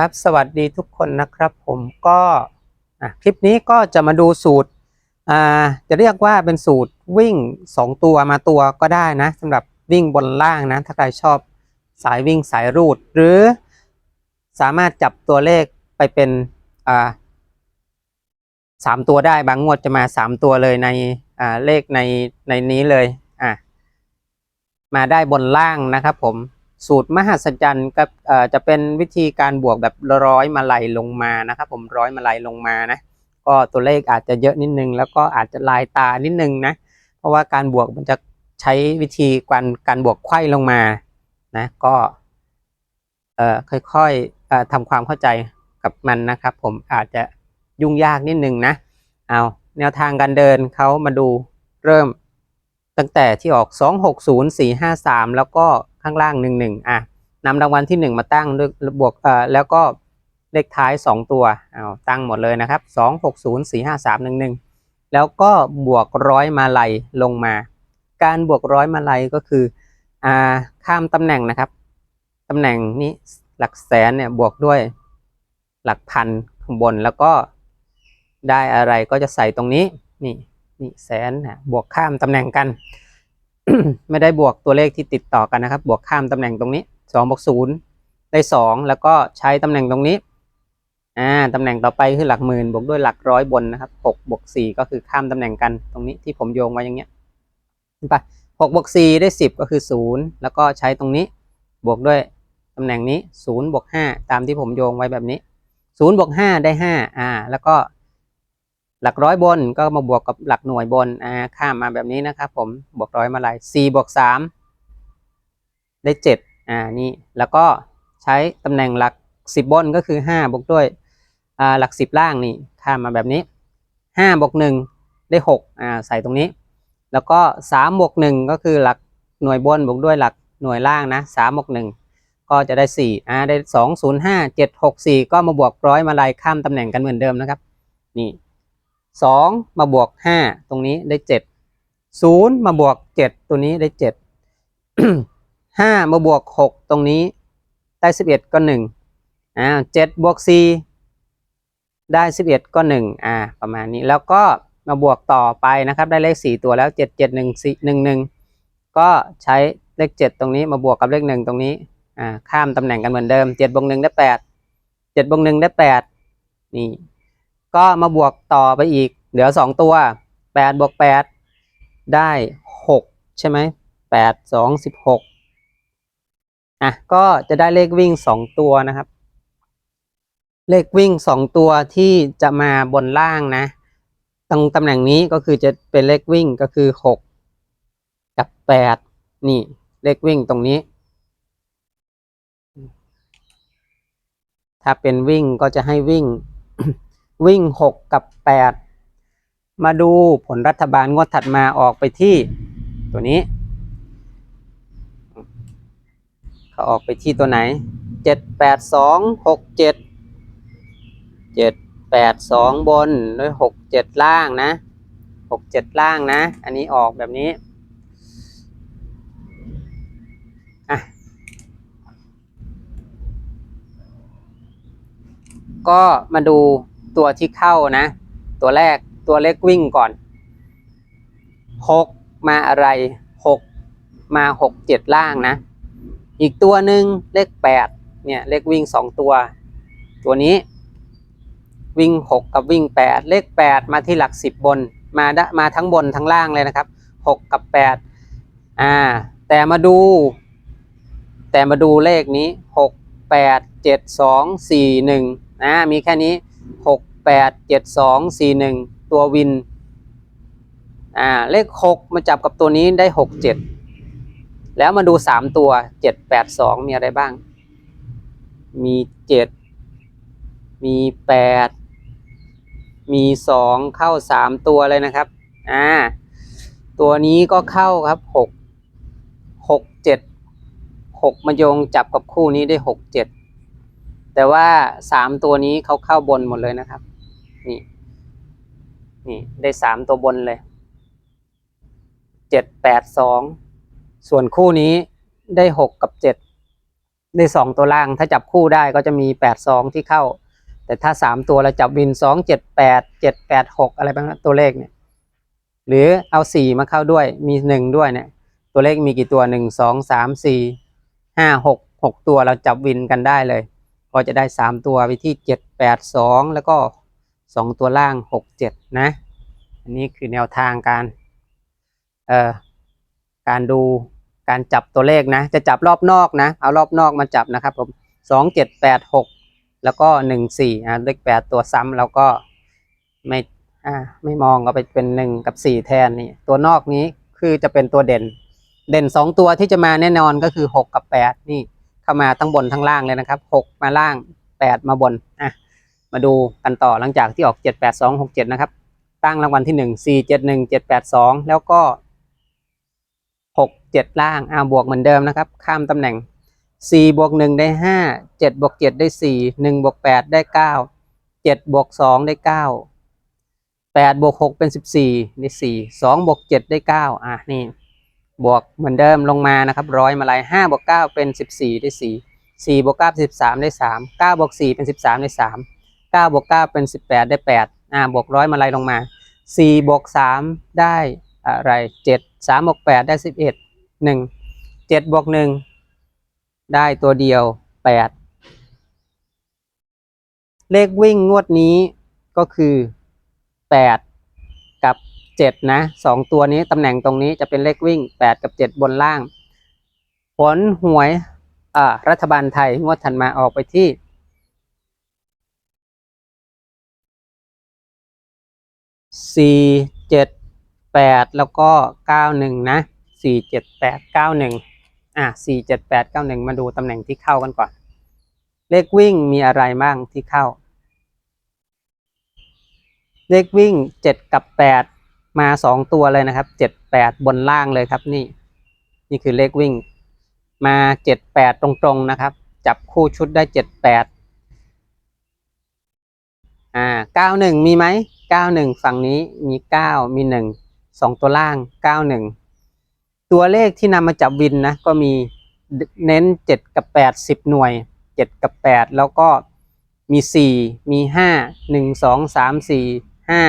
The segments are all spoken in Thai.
ครับสวัสดีทุกคนนะครับผมก็คลิปนี้ก็จะมาดูสูตรจะเรียกว่าเป็นสูตรวิ่ง 2 ตัวมาตัวก็ได้นะสำหรับวิ่งบนล่างนะถ้าใครชอบสายวิ่งสายรูด หรือสามารถจับตัวเลขไปเป็นสามตัวได้บางงวดจะมาสามตัวเลยในเลขในในนี้เลยอะมาได้บนล่างนะครับผม สูตรมหัศจรรย์ก็จะเป็นวิธีการบวกแบบร้อยมาลัยลงมานะครับ ผมร้อยมาลัยลงมานะ ก็ตัวเลขอาจจะเยอะนิดนึง แล้วก็อาจจะลายตานิดนึงนะ เพราะว่าการบวกมันจะใช้วิธีการการบวกไขว้ลงมานะก็เอ่อค่อยๆทำความเข้าใจกับมันนะครับ ผมอาจจะยุ่งยากนิดนึงนะเอาแนวทางการเดินเขามาดูเริ่มตั้งแต่ที่ออก 2 6 0 4 5 3 แล้วก็ ข้างล่าง1 1อะนำรางวัลที่1มาตั้งด้วยบวกเอ่อแล้วก็เลขท้าย2ตัวเอาตั้งหมดเลยนะครับ2 6 0 4 5 3 1 1แล้วก็บวกร้อยมาลัยลงมา การบวกร้อยมาลัยก็คืออ่าข้ามตำแหน่งนะครับตำแหน่งนี้หลักแสนเนี่ยบวกด้วยหลักพันข้างบนแล้วก็ได้อะไรก็จะใส่ตรงนี้นี่นี่แสนนะบวกข้ามตำแหน่งกัน ไม่ได้บวกตัวเลขที่ติดต่อกันนะครับ บวกข้ามตำแหน่งตรงนี้สองบวกศูนย์ได้สองแล้วก็ใช้ตำแหน่งตรงนี้อ่าตำแหน่งต่อไปคือหลักหมื่นบวกด้วยหลักร้อยบนนะครับหกบวกสี่ก็คือข้ามตำแหน่งกันตรงนี้ที่ผมโยงไว้อย่างเงี้ยเห็นปหกบวกสี่ได้สิบก็คือศูนย์แล้วก็ใช้ตรงนี้บวกด้วยตำแหน่งนี้ศูนย์บวกห้าตามที่ผมโยงไว้แบบนี้ศูนย์บวกห้าได้ห้าอ่าแล้วก็ หลักร้อยบนก็มาบวกกับหลักหน่วยบนอ่าข้ามมาแบบนี้นะครับผมบวกร้อยมาลายสี่บวกสามได้เจ็ดอ่านี่แล้วก็ใช้ตำแหน่งหลักสิบบนก็คือห้าบวกด้วยอ่าหลักสิบล่างนี่ข้ามมาแบบนี้ห้าบวกหนึ่งได้หกอ่าใส่ตรงนี้ แล้วก็สามบวกหนึ่งก็คือหลักหน่วยบนบวกด้วยหลักหน่วยล่างนะสามบวกหนึ่งก็จะได้สี่อ่าได้สองศูนย์ห้าเจ็ดหกสี่ก็มาบวกร้อยมาลายข้ามตำแหน่งกันเหมือนเดิมนะครับ นี่ สองมาบวกห้าตรงนี้ได้เจ็ดศูนย์มาบวกเจ็ดตัวนี้ได้เจ็ดห้ามาบวกหกตรงนี้ได้สิบเอ็ดก็หนึ่งอ่าเจ็ดบวกสี่ได้สิบเอ็ดก็หนึ่งอ่าประมาณนี้แล้วก็มาบวกต่อไปนะครับ ได้เลขสี่ตัวแล้วเจ็ดเจ็ดหนึ่งสี่หนึ่งหนึ่งก็ใช้เลขเจ็ดตรงนี้มาบวกกับเลขหนึ่งตรงนี้อ่าข้ามตำแหน่งกันเหมือนเดิมเจ็ดบวกหนึ่งได้แปดเจ็ดบวกหนึ่งได้แปดนี่ ก็มาบวกต่อไปอีก เหลือสองตัวแปดบวกแปดได้หกใช่ไหมแปดสองสิบหกอะก็จะได้เลขวิ่งสองตัวนะครับ เลขวิ่งสองตัวที่จะมาบนล่างนะตรงตำแหน่งนี้ก็คือจะเป็นเลขวิ่งก็คือหกกับแปดนี่เลขวิ่งตรงนี้ ถ้าเป็นวิ่งก็จะให้วิ่ง วิ่งหกกับแปดมาดูผลรัฐบาลงวดถัดมาออกไปที่ตัวนี้ เขาออกไปที่ตัวไหนเจ็ดแปดสองหกเจ็ดเจ็ดแปดสองบนด้วยหกเจ็ดล่างนะหกเจ็ดล่างนะ อันนี้ออกแบบนี้ก็มาดู ตัวที่เข้านะ ตัวแรกตัวเลขวิ่งก่อนหกมาอะไรหกมาหกเจ็ดล่างนะ อีกตัวหนึ่งเลขแปดเนี่ยเลขวิ่งสองตัว ตัวนี้ วิ่งหกกับวิ่งแปดเลขแปดมาที่หลักสิบบนมาดมาทั้งบนทั้งล่างเลยนะครับหกกับแปดอ่า แต่มาดู แต่มาดูเลขนี้หกแปดเจ็ดสองสี่หนึ่งนะมีแค่นี้ หกแปดเจ็ดสองสี่หนึ่งตัววิน อ่า เลขหกมาจับกับตัวนี้ได้หกเจ็ดแล้วมาดูสามตัวเจ็ดแปดสองมีอะไรบ้าง มีเจ็ดมีแปดมีสองเข้าสามตัวเลยนะครับ อ่า ตัวนี้ก็เข้าครับหกหกเจ็ดหกมาโยงจับกับคู่นี้ได้หกเจ็ด แต่ว่าสามตัวนี้เขาเข้าบนหมดเลยนะครับ นี่ นี่ได้สามตัวบนเลยเจ็ดแปดสองส่วนคู่นี้ได้หกกับเจ็ดได้สองตัวล่าง ถ้าจับคู่ได้ก็จะมีแปดสองที่เข้า แต่ถ้าสามตัวเราจับวินสองเจ็ดแปดเจ็ดแปดหกอะไรบ้างตัวเลขเนี่ย หรือเอาสี่มาเข้าด้วยมีหนึ่งด้วยเนี่ย ตัวเลขมีกี่ตัวหนึ่งสองสามสี่ห้าหกหกตัวเราจับวินกันได้เลย ก็จะได้สามตัวไปที่เจ็ดแปดสองแล้วก็สองตัวล่างหกเจ็ดนะ อันนี้คือแนวทางการเอ่อการดูการจับตัวเลขนะ จะจับรอบนอกนะ เอารอบนอกมาจับนะครับผมสองเจ็ดแปดหกแล้วก็หนึ่งสี่อ่าเลขแปดตัวซ้ำแล้วก็ไม่อ่าไม่มองก็ไปเป็นหนึ่งกับสี่แทนนี่ตัวนอกนี้คือจะเป็นตัวเด่น เด่นสองตัวที่จะมาแน่นอนก็คือหกกับแปดนี่ เข้ามาทั้งบนทั้งล่างเลยนะครับหกมาล่างแปดมาบนอะมาดูกันต่อหลังจากที่ออกเจ็ดแปดสองหกเจ็ดนะครับ ตั้งรางวัลที่หนึ่งสี่เจ็ดหนึ่งเจ็ดแปดสองแล้วก็หกเจ็ดล่างอ่าบวกเหมือนเดิมนะครับ ข้ามตำแหน่งสี่บวกหนึ่งได้ห้าเจ็ดบวกเจ็ดได้สี่หนึ่งบวกแปดได้เก้าเจ็ดบวกสองได้เก้าแปดบวกหกเป็นสิบสี่ได้สี่สองบวกเจ็ดได้เก้าอะนี่ บวกเหมือนเดิมลงมานะครับร้อยมาลายห้าบวกเก้าเป็นสิบสี่ได้สี่สี่บวกเก้าสิบสามได้สามเก้าบวกสี่เป็นสิบสามได้สามเก้าบวกเก้าเป็นสิบแปดได้แปดอ่าบวกร้อยมาลายลงมาสี่บวกสามได้อะไรเจ็ดสามบวกแปดได้สิบเอ็ดหนึ่งเจ็ดบวกหนึ่งได้ตัวเดียวแปดเลขวิ่งงวดนี้ก็คือแปด กับเจ็ดนะสองตัวนี้ตำแหน่งตรงนี้จะเป็นเลขวิ่งแปดกับเจ็ดบนล่าง ผลหวยรัฐบาลไทยงวดถัดมาออกไปที่สี่เจ็ดแปดแล้วก็เก้าหนึ่งนะสี่เจ็ดแปดเก้าหนึ่งอะสี่เจ็ดแปดเก้าหนึ่งมาดูตำแหน่งที่เข้ากันก่อน เลขวิ่งมีอะไรบ้างที่เข้าเลขวิ่งเจ็ดกับแปด มาสองตัวเลยนะครับเจ็ดแปดบนล่างเลยครับนี่ นี่คือเลขวิ่ง มาเจ็ดแปดตรงๆนะครับ จับคู่ชุดได้เจ็ดแปดอ่าเก้าหนึ่งมีไหมเก้าหนึ่งฝั่งนี้มีเก้ามีหนึ่งสองตัวล่างเก้าหนึ่งตัวเลขที่นำมาจับวินนะก็มีเน้นเจ็ดกับแปดสิบหน่วยเจ็ดกับแปดแล้วก็มีสี่มีห้าหนึ่งสองสามสี่ห้า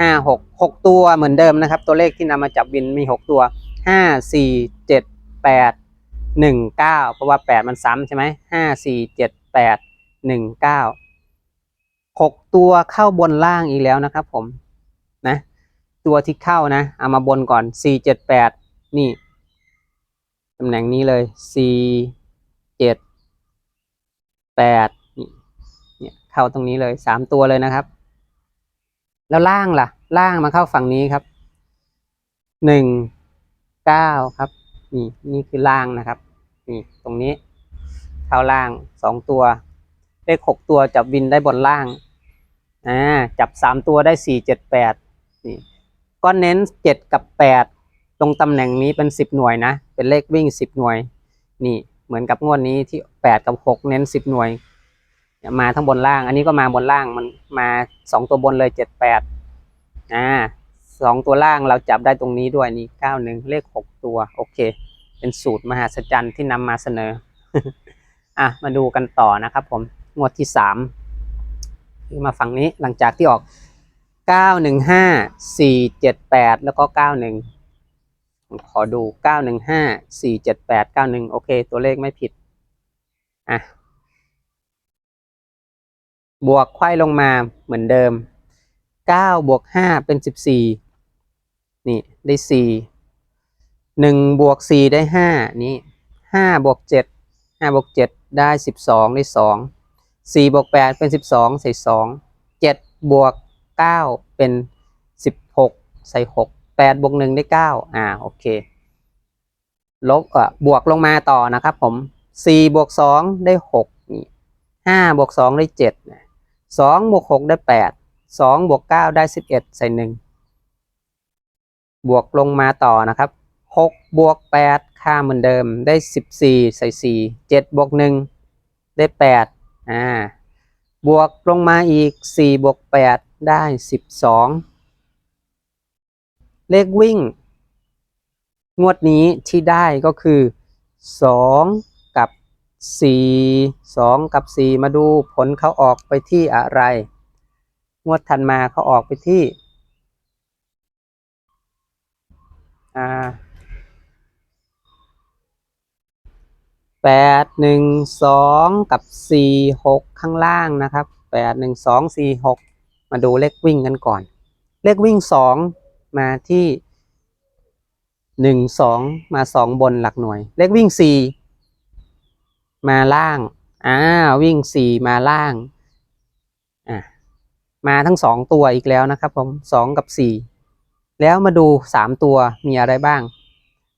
ห้าหกหกตัวเหมือนเดิมนะครับ ตัวเลขที่นำมาจับวินมีหกตัวห้าสี่เจ็ดแปดหนึ่งเก้าเพราะว่าแปดมันซ้ำใช่ไหมห้าสี่เจ็ดแปดหนึ่งเก้าหกตัวเข้าบนล่างอีกแล้วนะครับผมนะตัวที่เข้านะเอามาบนก่อนสี่เจ็ดแปดนี่ตำแหน่งนี้เลยสี่เจ็ดแปดนี่เนี่ยเข้าตรงนี้เลยสามตัวเลยนะครับ แล้วล่างล่ะ ล่างมาเข้าฝั่งนี้ครับหนึ่งเก้าครับ นี่นี่คือล่างนะครับ นี่ตรงนี้เข้าล่างสองตัว เลขหกตัวจับวินได้บนล่างอ่าจับสามตัวได้สี่เจ็ดแปดนี่ก็เน้นเจ็ดกับแปดตรงตำแหน่งนี้เป็นสิบหน่วยนะ เป็นเลขวิ่งสิบหน่วย นี่เหมือนกับงวดนี้ที่แปดกับหกเน้นสิบหน่วยเนี่ย มาทั้งบนล่าง อันนี้ก็มาบนล่างมันมาสองตัวบนเลยเจ็ดแปดอ่าสองตัวล่างเราจับได้ตรงนี้ด้วยนี่เก้าหนึ่งเลขหกตัว โอเค เป็นสูตรมหาศจรรย์ที่นำมาเสนอ อะ มาดูกันต่อนะครับผม งวดที่สามมาฝั่งนี้หลังจากที่ออกเก้าหนึ่งห้าสี่เจ็ดแปดแล้วก็เก้าหนึ่งขอดูเก้าหนึ่งห้าสี่เจ็ดแปดเก้าหนึ่งโอเค ตัวเลขไม่ผิด อะ บวกไขว้ลงมาเหมือนเดิมเก้าบวกห้าเป็นสิบสี่นี่ ได้สี่หนึ่งบวกสี่ได้ห้านี่ห้าบวกเจ็ดห้าบวกเจ็ดได้สิบสองได้สองสี่บวกแปดเป็นสิบสองใส่สองเจ็ดบวกเก้าเป็นสิบหกใส่หกแปดบวกหนึ่งได้เก้าอ่า โอเค ลบอ่อบวกลงมาต่อนะครับผมสี่บวกสองได้หกนี่ห้าบวกสองได้เจ็ด สองบวกหกได้แปดสองบวกเก้าได้สิบเอ็ดใส่หนึ่งบวกลงมาต่อนะครับหกบวกแปดค่าเหมือนเดิมได้สิบสี่ใส่สี่เจ็ดบวกหนึ่งได้แปดอ่าบวกลงมาอีกสี่บวกแปดได้สิบสองเลขวิ่ง งวดนี้ที่ได้ก็คือสอง กับสี่สองกับสี่มาดูผลเขาออกไปที่อะไร งวดถัดมาเขาออกไปที่แปดหนึ่งสองกับสี่หกข้างล่างนะครับแปดหนึ่งสองสี่หกมาดูเลขวิ่งกันก่อน เลขวิ่งสองมาที่หนึ่งสองมาสองบนหลักหน่วย เลขวิ่งสี่ มาล่างอ่าวิ่งสี่มาล่างอะมาทั้งสองตัวอีกแล้วนะครับผมสองกับสี่แล้วมาดูสามตัวมีอะไรบ้าง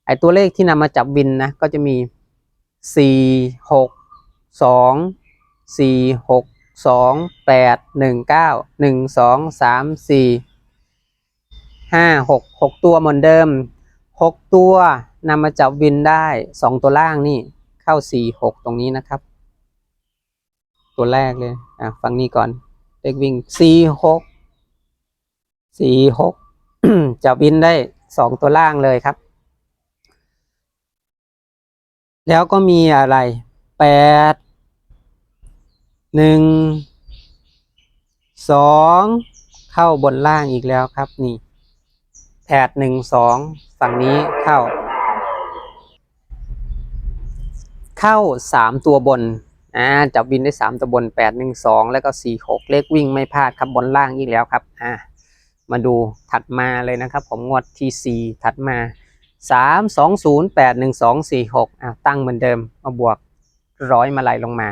ไอตัวเลขที่นำมาจับวินนะ ก็จะมีสี่หกสองสี่หกสองแปดหนึ่งเก้าหนึ่งสองสามสี่ห้าหกหกตัวเหมือนเดิมหกตัวนำมาจับวินได้สองตัวล่างนี่ เข้าสี่หกตรงนี้นะครับ ตัวแรกเลยอะฟังนี้ก่อนเลขวิ่งสี่หกสี่หกจับวินได้สองตัวล่างเลยครับ แล้วก็มีอะไรแปดหนึ่งสองเข้าบนล่างอีกแล้วครับนี่แปดหนึ่งสองฝั่งนี้เข้า เข้าสามตัวบนอ่าจับวินได้สามตัวบนแปดหนึ่งสองแล้วก็สี่หกเลขวิ่งไม่พลาดครับบนล่างอีกแล้วครับอ่ามาดูถัดมาเลยนะครับ ผมงวดที่สี่ถัดมาสามสองศูนย์แปดหนึ่งสองสี่หกตั้งเหมือนเดิมมาบวกร้อยมาไล่ลงมา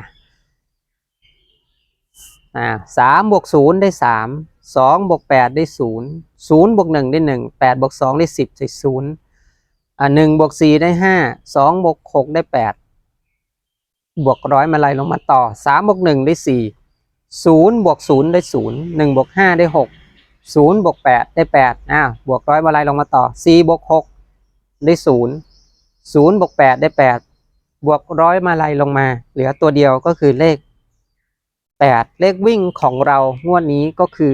อ่าสามบวกศูนย์ได้สามสองบวกแปดได้ศูนย์ศูนย์บวกหนึ่งได้หนึ่งแปดบวกสองได้สิบใส่ศูนย์อ่าหนึ่งบวกสี่ได้ห้าสองบวกหกได้แปด บวกร้อยมาไล่ลงมาต่อสามบวกหนึ่งได้สี่ศูนย์บวกศูนย์ได้ศูนย์หนึ่งบวกห้าได้หกศูนย์บวกแปดได้แปดอ่าบวกร้อยมาไล่ลงมาต่อสี่บวกหกได้ศูนย์ศูนย์บวกแปดได้แปดบวกร้อยมาลัยลงมา เหลือตัวเดียวก็คือเลขแปดเลขวิ่งของเรางวดนี้ก็คือ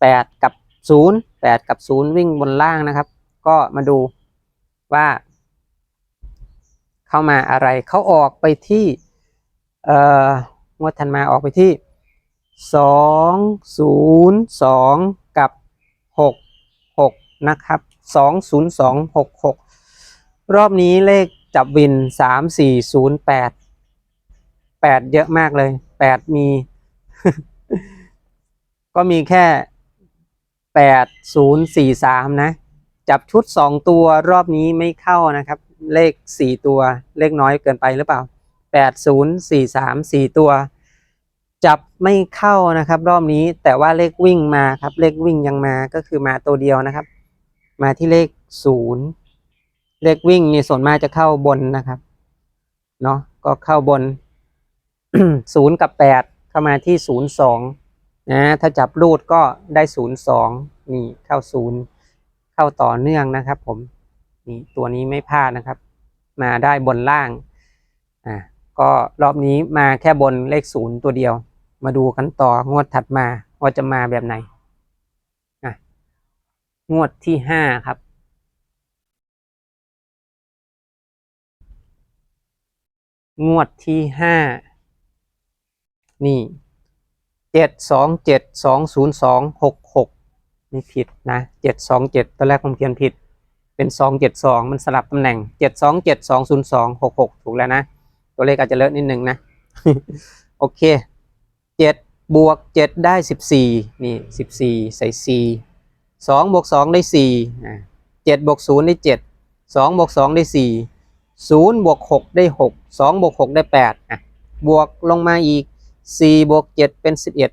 แปดกับศูนย์แปดกับศูนย์วิ่งบนล่างนะครับ ก็มาดูว่า เข้ามาอะไรเขาออกไปที่ เอ่องวดทันมาออกไปที่สองศูนย์สองกับหกหกนะครับสองศูนย์สองหกหกรอบนี้เลขจับวินสามสี่ศูนย์แปดแปดเยอะมากเลยแปดมี ก็มีแค่แปดศูนย์สี่สามนะ จับชุดสองตัวรอบนี้ไม่เข้านะครับ เลขสี่ตัวเลขน้อยเกินไปหรือเปล่า แปดศูนย์สี่สามสี่ตัว จับไม่เข้านะครับ รอบนี้แต่ว่าเลขวิ่งมาครับ เลขวิ่งยังมาก็คือมาตัวเดียวนะครับ มาที่เลขศูนย์เลขวิ่งนี่ส่วนมากจะเข้าบนนะครับเนาะก็เข้าบนศูนย์กับแปดเข้ามาที่ศูนย์สองนะถ้าจับรูดก็ได้ศูนย์สองนี่เข้าศูนย์เข้าต่อเนื่องนะครับผมนี่ตัวนี้ไม่พลาดนะครับ มาได้บนล่าง อ่า ก็รอบนี้มาแค่บนเลขศูนย์ตัวเดียว มาดูกันต่องวดถัดมาว่าจะมาแบบไหนอะงวดที่ห้าครับ งวดที่ห้านี่เจ็ดสองเจ็ดสองศูนย์สองหกหกไม่ผิดนะเจ็ดสองเจ็ดตอนแรกผมเขียนผิด เป็นสองเจ็ดสองมันสลับตำแหน่งเจ็ดสองเจ็ดสองศูนย์สองหกหกถูกแล้วนะ ตัวเลขอาจจะเลอะนิดนึงนะ โอเคเจ็ดบวกเจ็ดได้สิบสี่นี่สิบสี่ใส่สี่สองบวกสองได้สี่เจ็ดบวกศูนย์ได้เจ็ดสองบวกสองได้สี่ศูนย์บวกหกได้หกสองบวกหกได้แปดอะบวกลงมาอีกสี่บวกเจ็ดเป็นสิบเอ็ด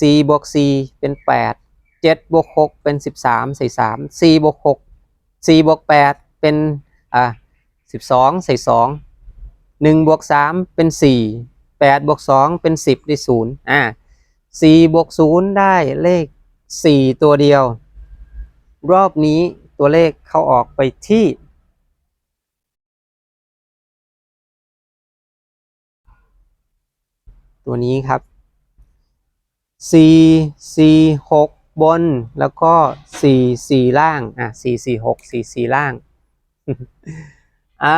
สี่บวกสี่เป็นแปดเจ็ดบวกหกเป็นสิบสามใส่สามสี่บวกหกสี่บวกแปดเป็นอ่าสิบสองใส่สอง หนึ่งบวกสามเป็นสี่แปดบวกสองเป็นสิบได้ศูนย์อ่าสี่บวกศูนย์ได้เลขสี่ตัวเดียว รอบนี้ตัวเลขเข้าออกไปที่ ตัวนี้ครับสี่สี่หกบนแล้วก็สี่สี่ล่าง อะสี่สี่หกสี่สี่ล่าง อ่า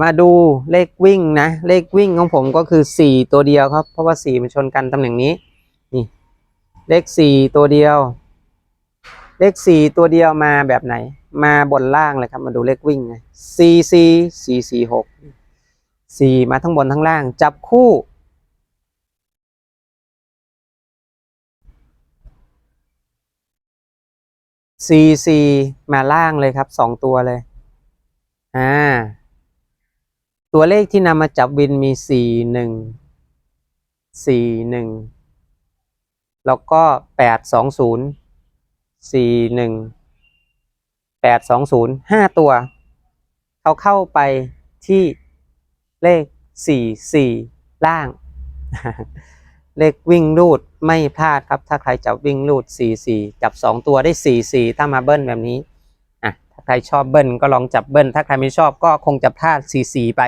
มาดูเลขวิ่งนะ เลขวิ่งของผมก็คือสี่ตัวเดียวครับ เพราะว่าสี่มันชนกันตำแหน่งนี้ นี่ เลขสี่ตัวเดียว เลขสี่ตัวเดียวมาแบบไหน มาบนล่างเลยครับ มาดูเลขวิ่งนะสี่สี่สี่สี่หกสี่มาทั้งบนทั้งล่าง จับคู่สี่สี่มาล่างเลยครับสองตัวเลย อ่า ตัวเลขที่นำมาจับวินมีสี่หนึ่งสี่หนึ่งแล้วก็แปดสองศูนย์สี่หนึ่งแปดสองศูนย์ห้าตัว เขาเข้าไปที่เลขสี่สี่ล่าง เลขวิ่งรูดไม่พลาดครับ ถ้าใครจับวิ่งรูดสี่สี่จับสองตัวได้สี่สี่ถ้ามาเบิ้ลแบบนี้ ใครชอบเบิ้ลก็ลองจับเบิ้ลถ้าใครไม่ชอบก็คงจะพลาดสี่สี่ไป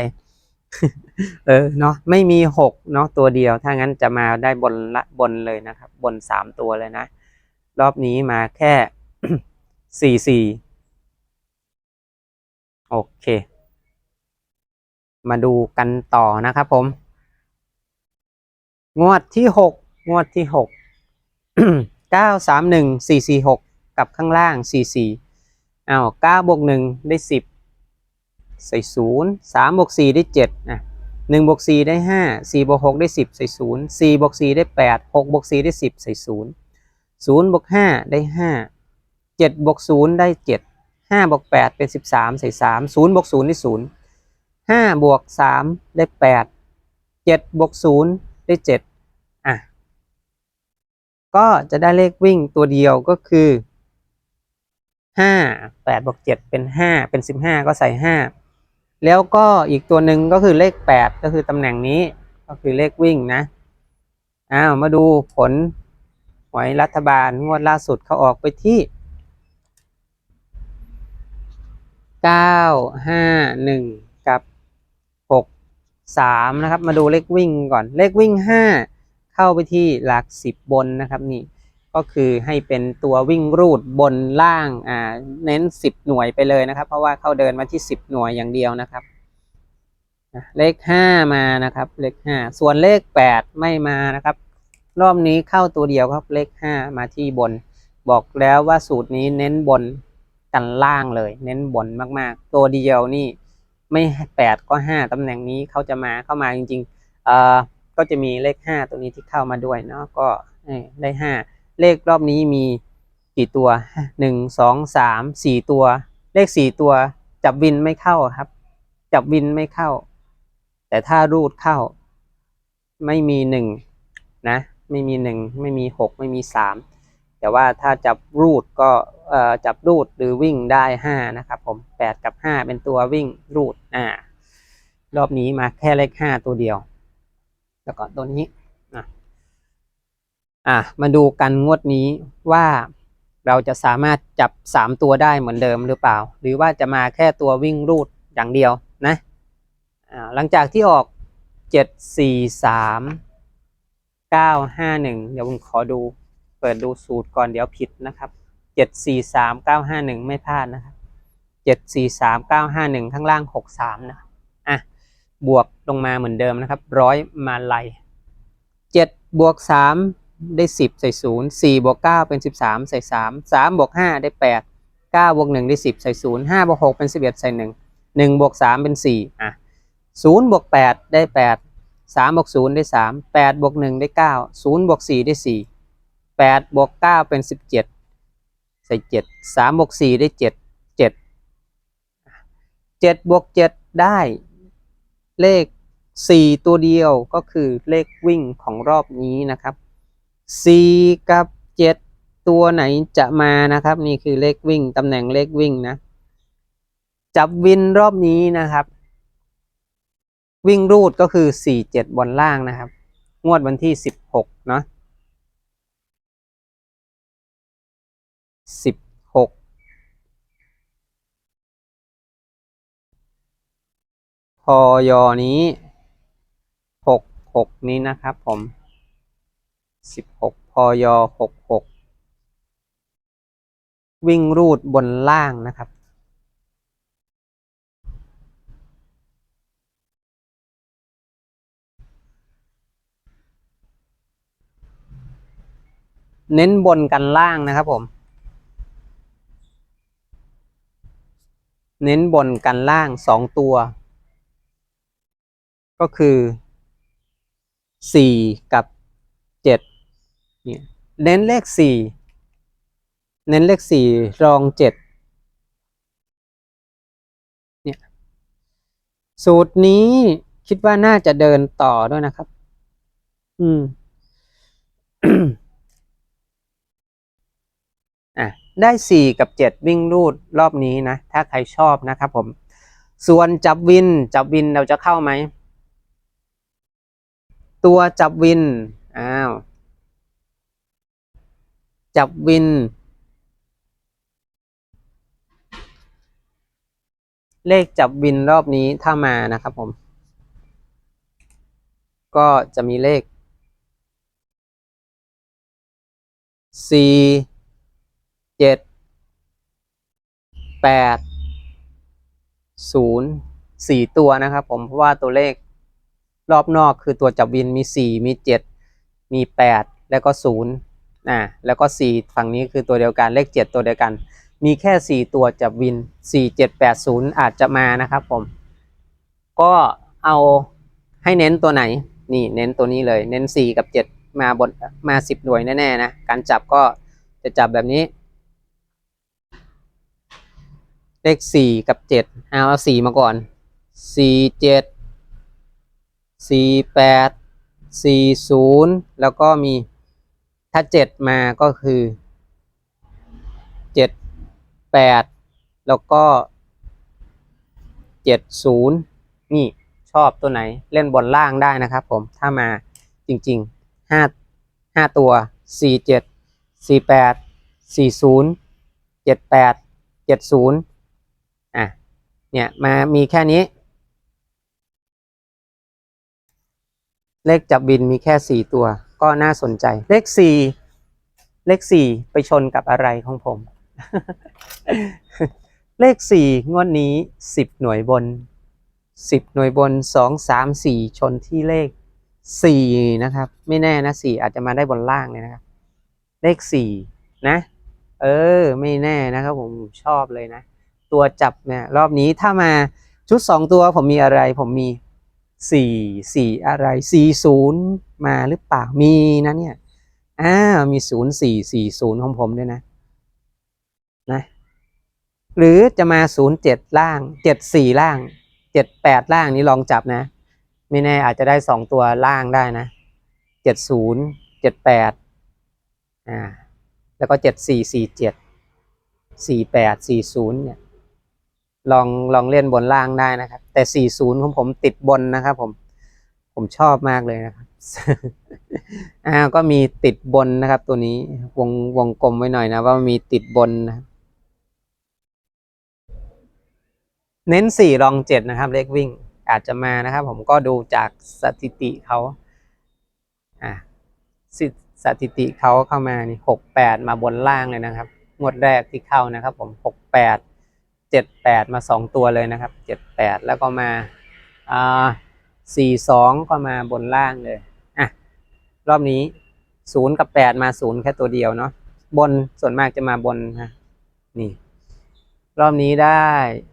เออเนาะไม่มีหกเนาะตัวเดียว ถ้างั้นจะมาได้บนละบนเลยนะครับ บนสามตัวเลยนะ รอบนี้มาแค่สี่สี่โอเค มาดูกันต่อนะครับผม งวดที่หกงวดที่หกเก้าสามหนึ่งสี่สี่หกกับข้างล่างสี่สี่ อ้าวเก้าบวกหนึ่งได้สิบใส่ศูนย์สามบวกสี่ได้เจ็ดอะหนึ่งบวกสี่ได้ห้าสี่บวกหกได้สิบใส่ศูนย์สี่บวกสี่ได้แปดหกบวกสี่ได้สิบใส่ศูนย์ศูนย์บวกห้าได้ห้าเจ็ดบวกศูนย์ได้เจ็ดห้าบวกแปดเป็นสิบสามใส่สามศูนย์บวกศูนย์ได้ศูนย์ห้าบวกสามได้แปดเจ็ดบวกศูนย์ได้เจ็ดอะก็จะได้เลขวิ่งตัวเดียวก็คือ ห้าแปดบวกเจ็ดเป็นห้าเป็นสิบห้าก็ใส่ห้าแล้วก็อีกตัวหนึ่งก็คือเลขแปดก็คือตำแหน่งนี้ก็คือเลขวิ่งนะอ้าวมาดูผลหวยรัฐบาลงวดล่าสุดเขาออกไปที่เก้าห้าหนึ่งกับหกสามนะครับ มาดูเลขวิ่งก่อนเลขวิ่งห้าเข้าไปที่หลักสิบบนนะครับนี่ ก็คือให้เป็นตัววิ่งรูดบนล่างอ่าเน้นสิบหน่วยไปเลยนะครับ เพราะว่าเขาเดินมาที่สิบหน่วยอย่างเดียวนะครับเลขห้ามานะครับเลขห้าส่วนเลขแปดไม่มานะครับ รอบนี้เข้าตัวเดียวครับเลขห้ามาที่บน บอกแล้วว่าสูตรนี้เน้นบนกันล่างเลย เน้นบนมากๆ ตัวเดียวนี่ไม่แปดก็ห้าตำแหน่งนี้เขาจะมาเข้ามาจริงๆเอ่อก็จะมีเลขห้าตัวนี้ที่เข้ามาด้วยเนาะก็ได้ห้า เลขรอบนี้มีกี่ตัวหนึ่งสองสามสี่ตัว เลขสี่ตัว จับวินไม่เข้าครับ จับวินไม่เข้า แต่ถ้ารูดเข้า ไม่มีหนึ่งนะ ไม่มีหนึ่งไม่มีหกไม่มีสามแต่ว่าถ้าจับรูดก็จับรูดหรือวิ่งได้ห้านะครับผมแปดกับห้าเป็นตัววิ่งรูดอ่ารอบนี้มาแค่เลขห้าตัวเดียว แล้วก็ตัวนี้ อะมาดูกันงวดนี้ว่าเราจะสามารถจับสามตัวได้เหมือนเดิมหรือเปล่า หรือว่าจะมาแค่ตัววิ่งรูดอย่างเดียวนะอ่าหลังจากที่ออกเจ็ดสี่สามเก้าห้าหนึ่งเดี๋ยวผมขอดูเปิดดูสูตรก่อนเดี๋ยวผิดนะครับเจ็ดสี่สามเก้าห้าหนึ่งไม่พลาดนะครับเจ็ดสี่สามเก้าห้าหนึ่งข้างล่างหกสามนะอะบวกลงมาเหมือนเดิมนะครับร้อยมาลัยเจ็ดบวกสาม ได้สิบใส่ศูนย์สี่บวกเก้าเป็นสิบสามใส่สามสามบวกห้าได้แปดเก้าบวกหนึ่งได้สิบใส่ศูนย์ห้าบวกหกเป็นสิบเอ็ดใส่หนึ่งหนึ่งบวกสามเป็นสี่อะศูนย์บวกแปดได้แปดสามบวกศูนย์ได้สามแปดบวกหนึ่งได้เก้าศูนย์บวกสี่ได้สี่แปดบวกเก้าเป็นสิบเจ็ดใส่เจ็ดสามบวกสี่ได้เจ็ดเจ็ดเจ็ดบวกเจ็ดได้เลข 4 ตัวเดียวก็คือเลขวิ่งของรอบนี้นะครับ 4 กับ 7 ตัวไหนจะมานะครับ นี่คือเลขวิ่งตำแหน่งเลขวิ่งนะ จับวินรอบนี้นะครับ วิ่งรูดก็คือ 4 7 บนล่างนะครับ งวดวันที่ 16 เนาะ16 พอยอนี้หกหกนี้นะครับผม สิบหกพยหกหกวิ่งรูดบนล่างนะครับ เน้นบนกันล่างนะครับผม เน้นบนกันล่างสองตัว ก็คือสี่กับเจ็ด เน้นเลขสี่เน้นเลขสี่รองเจ็ดเนี่ยสูตรนี้คิดว่าน่าจะเดินต่อด้วยนะครับ อืมอะได้สี่กับเจ็ดวิ่งรูดรอบนี้นะ ถ้าใครชอบนะครับผม ส่วนจับวิน จับวินเราจะเข้าไหม ตัวจับวิน อ้าว จับวิน เลขจับวินรอบนี้ถ้ามานะครับผม ก็จะมีเลขสี่เจ็ดแปดศูนย์สี่ตัวนะครับผม เพราะว่าตัวเลขรอบนอกคือตัวจับวินมีสี่มีเจ็ดมีแปดแล้วก็ศู นย์อ่าแล้วก็สี่ฝั่งนี้คือตัวเดียวกันเลขเจ็ดตัวเดียวกัน มีแค่สี่ตัวจับวินสี่เจ็ดแปดศูนย์อาจจะมานะครับผม ก็เอาให้เน้นตัวไหน นี่เน้นตัวนี้เลย เน้นสี่กับเจ็ดมาบนมาสิบหน่วยแน่ๆนะ การจับก็จะจับแบบนี้ เลขสี่กับเจ็ดเอาเอาสี่มาก่อนสี่เจ็ดสี่แปดสี่ศูนย์แล้วก็มี ถ้าเจ็ดมาก็คือเจ็ดแปดแล้วก็เจ็ดศูนย์นี่ชอบตัวไหนเล่นบนล่างได้นะครับผมถ้ามาจริงๆห้าห้าตัวสี่เจ็ดสี่แปดสี่ศูนย์เจ็ดแปดเจ็ดศูนย์อะเนี่ยมามีแค่นี้ เลขจับบินมีแค่สี่ตัว ก็น่าสนใจ เลขสี่เลขสี่ไปชนกับอะไรของผม เลขสี่งวดนี้สิบหน่วยบนสิบหน่วยบนสองสามสี่ชนที่เลขสี่นะครับ ไม่แน่นะสี่อาจจะมาได้บนล่างเลยนะครับ เลขสี่นะ เออ ไม่แน่นะครับผมชอบเลยนะ ตัวจับเนี่ยรอบนี้ถ้ามาชุดสองตัวผมมีอะไรผมมี สี่สี่อะไรสี่ศูนย์มาหรือเปล่ามีนะเนี่ยอ้าวมีศูนย์สี่สี่ศูนย์ของผมด้วยนะนะหรือจะมาศูนย์เจ็ดล่างเจ็ดสี่ล่างเจ็ดแปดล่างนี้ลองจับนะ ไม่แน่อาจจะได้สองตัวล่างได้นะเจ็ดศูนย์เจ็ดแปดอ่าแล้วก็เจ็ดสี่สี่เจ็ดสี่แปดสี่ศูนย์เนี่ย ลองลองเล่นบนล่างได้นะครับ แต่ 40 ของผมติดบนนะครับผม ผมชอบมากเลยนะครับอ่าก็มีติดบนนะครับ ตัวนี้วงวงกลมไว้หน่อยนะ ว่ามีติดบนนะเน้น4รอง7นะครับ เลขวิ่งอาจจะมานะครับ ผมก็ดูจากสถิติเขาอ่าสสถิติเขาเข้ามานี่68มาบนล่างเลยนะครับงวดแรกที่เข้านะครับ ผม68 เจ็ดแปดมาสองตัวเลยนะครับเจ็ดแปดแล้วก็มาอ่าสี่สองก็มาบนล่างเลยอะรอบนี้ศูนย์กับแปดมาศูนย์แค่ตัวเดียวเนาะบนส่วนมากจะมาบนนะนี่ รอบนี้ได้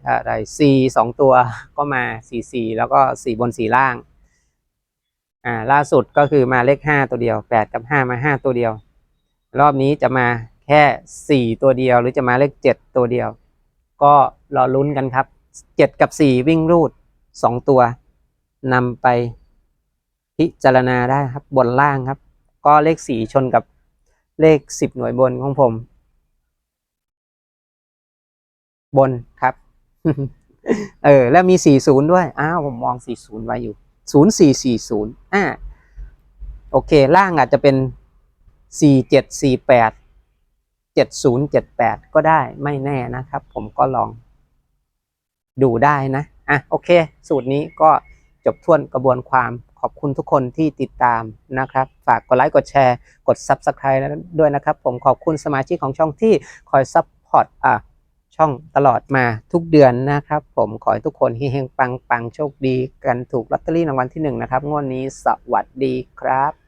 อะไรสี่สองตัวก็มาสี่สี่แล้วก็สี่บนสี่ล่างอ่าล่าสุดก็คือมาเลขห้าตัวเดียวแปดกับห้ามาห้าตัวเดียว รอบนี้จะมาแค่สี่ตัวเดียว หรือจะมาเลขเจ็ดตัวเดียว ก็รอลุ้นกันครับเจ็ดกับสี่วิ่งรูดสองตัวนำไปพิจารณาได้ครับบนล่างครับ ก็เลขสี่ชนกับเลขสิบหน่วยบนของผม บนครับ เออ แล้วมีสี่ศูนย์ด้วย อ้าว ผมมองสี่ศูนย์ไว้อยู่ศูนย์สี่สี่ศูนย์อ่าโอเค ล่างอาจจะเป็นสี่เจ็ดสี่แปด เจ็ดศูนย์เจ็ดแปดก็ได้ไม่แน่นะครับ ผมก็ลองดูได้นะ อะโอเค สูตรนี้ก็จบทวนกระบวนความขอบคุณทุกคนที่ติดตามนะครับ ฝากกดไลค์กดแชร์ กด Subscribe ด้วยนะครับ ผมขอบคุณสมาชิกของช่องที่คอยซัพพอร์ตอะช่องตลอดมาทุกเดือนนะครับ ผมขอให้ทุกคนเฮงๆปังๆโชคดี กันถูกลอตเตอรี่รางวัลที่หนึ่งนะครับงวดนี้สวัสดีครับ